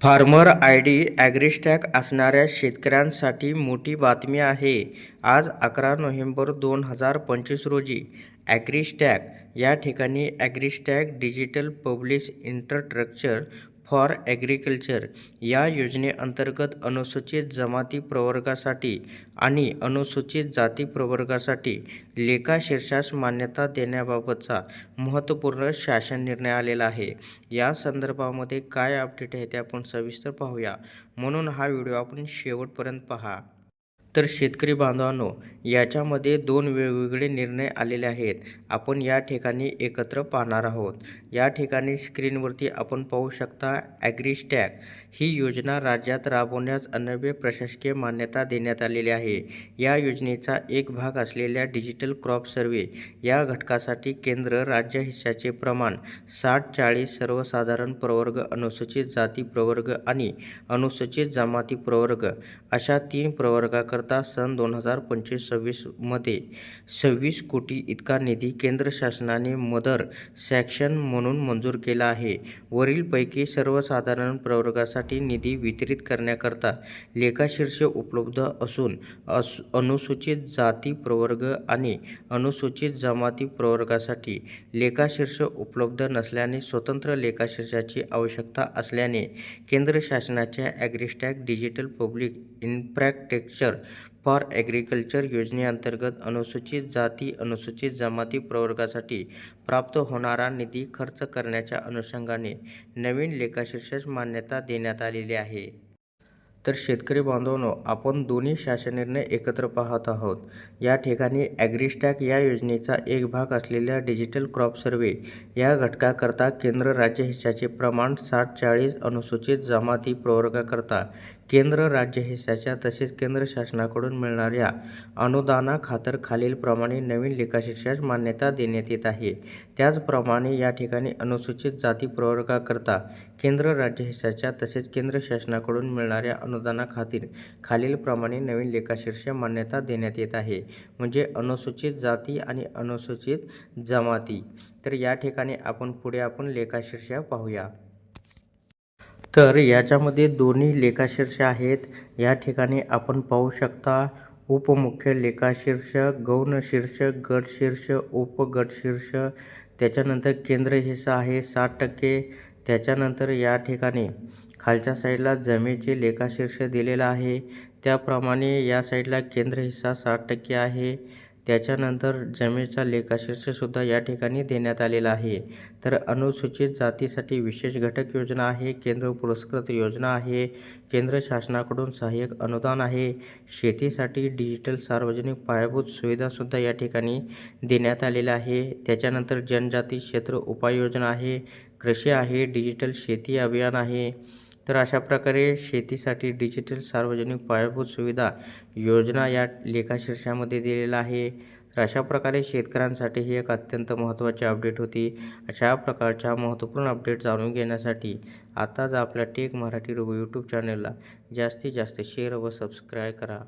Farmer I D AgriStack असणाऱ्या शेतकऱ्यांसाठी मोठी बातमी आहे. आज अकरा नोव्हेंबर दोन हजार पंचवीस रोजी ॲग्रिस्टॅक या ठिकाणी AgriStack digital publish infrastructure for agriculture या योजनेअंतर्गत अनुसूचित जमाती प्रवर्गासाठी आणि अनुसूचित जाती प्रवर्गासाठी लेखाशीर्षास मान्यता देण्याबाबतचा महत्त्वपूर्ण शासन निर्णय आलेला आहे. या संदर्भामध्ये काय अपडेट आहे ते आपण सविस्तर पाहूया. म्हणून हा व्हिडिओ आपण शेवटपर्यंत पहा. तर शेतकरी बांधवांनो याच्यामध्ये दोन वेगवेगळे निर्णय आलेले आहेत. आपण या ठिकाणी एकत्र पाहणार आहोत. या ठिकाणी स्क्रीनवरती आपण पाहू शकता ॲग्रिस्टॅग ही योजना राज्यात राबवण्यास अनव्य प्रशासकीय मान्यता देण्यात आलेली आहे. या योजनेचा एक भाग असलेल्या डिजिटल क्रॉप सर्वे या घटकासाठी केंद्र राज्य हिस्साचे प्रमाण साठ चाळीस सर्वसाधारण प्रवर्ग अनुसूचित जाती प्रवर्ग आणि अनुसूचित जमाती प्रवर्ग अशा तीन प्रवर्गाकरता सन दोन हजार पंचवीस सव्वीसमध्ये सव्वीस कोटी इतका निधी केंद्र शासनाने मदर सॅक्शन म्हणून मंजूर केला आहे. वरीलपैकी सर्वसाधारण प्रवर्गासाठी निधी वितरित करण्याकरता लेखाशीर्ष उपलब्ध असून अस अनुसूचित जाती प्रवर्ग आणि अनुसूचित जमाती प्रवर्गासाठी लेखाशीर्ष उपलब्ध नसल्याने स्वतंत्र लेखाशीर्षाची आवश्यकता असल्याने केंद्र शासनाच्या AgriStack digital public infrastructure for agriculture योजनेअंतर्गत अनुसूचित जाती अनुसूचित जमाती प्रवर्गासाठी प्राप्त होणारा निधी खर्च करण्याच्या अनुषंगाने नवीन लेखाशीर्षक मान्यता देण्यात आलेली आहे. तर शेतकरी बांधवांनो आपण दोन्ही शासन निर्णय एकत्र पाहत आहोत. या ठिकाणी ॲग्रिस्टॅक या योजनेचा एक भाग असलेल्या डिजिटल क्रॉप सर्वे या घटकाकरता केंद्र राज्य हिश्याचे प्रमाण साठ चाळीस अनुसूचित जमाती प्रवर्गाकरता केंद्र राज्य हिस्साच्या तसेच केंद्र शासनाकडून मिळणाऱ्या अनुदानाखातर खालीलप्रमाणे नवीन लेखाशिक्षास मान्यता देण्यात येत आहे. त्याचप्रमाणे या ठिकाणी अनुसूचित जाती प्रवर्गाकरता केंद्र राज्य हिस्साच्या तसेच केंद्र शासनाकडून मिळणाऱ्या अनुदानाखातीर खालीलप्रमाणे नवीन लेखाशीर्ष मान्यता देण्यात येत आहे. म्हणजे अनुसूचित जाती आणि अनुसूचित जमाती. तर या ठिकाणी आपण पुढे आपण लेखाशीर्ष पाहूया. तर याच्यामध्ये दोन्ही लेखाशीर्ष आहेत. या ठिकाणी आपण पाहू शकता उपमुख्य लेखाशीर्ष गौण शीर्ष गट शीर्ष त्याच्यानंतर केंद्र हिस्सा आहे साठ टक्के. त्याच्यानंतर या ठिकाणी खालच्या साईडला जमेचे लेखाशीर्ष दिलेलं आहे. त्याप्रमाणे या साईडला केंद्र हिस्सा साठ टक्के आहे. त्याच्यानंतर जमेचा लेखाशीर्षसुद्धा या ठिकाणी देण्यात आलेला आहे. तर अनुसूचित जातीसाठी विशेष घटक योजना आहे केंद्र पुरस्कृत योजना आहे केंद्र शासनाकडून सहाय्यक अनुदान आहे शेतीसाठी डिजिटल सार्वजनिक पायाभूत सुविधासुद्धा या ठिकाणी देण्यात आलेल्या आहे. त्याच्यानंतर जनजाती क्षेत्र उपाययोजना आहे कृषी आहे डिजिटल शेती अभियान आहे. तर अशा प्रकारे शेतीसाठी डिजिटल सार्वजनिक पायाभूत सुविधा योजना या लेखाशीर्षामध्ये दिलेला आहे. तर अशा प्रकारे शेतकऱ्यांसाठी ही एक अत्यंत महत्त्वाची अपडेट होती. अशा प्रकारच्या महत्त्वपूर्ण अपडेट जाणून घेण्यासाठी आताच आपल्या टेक मराठी रघु यूट्यूब चॅनलला जास्तीत जास्त शेअर व सबस्क्राईब करा.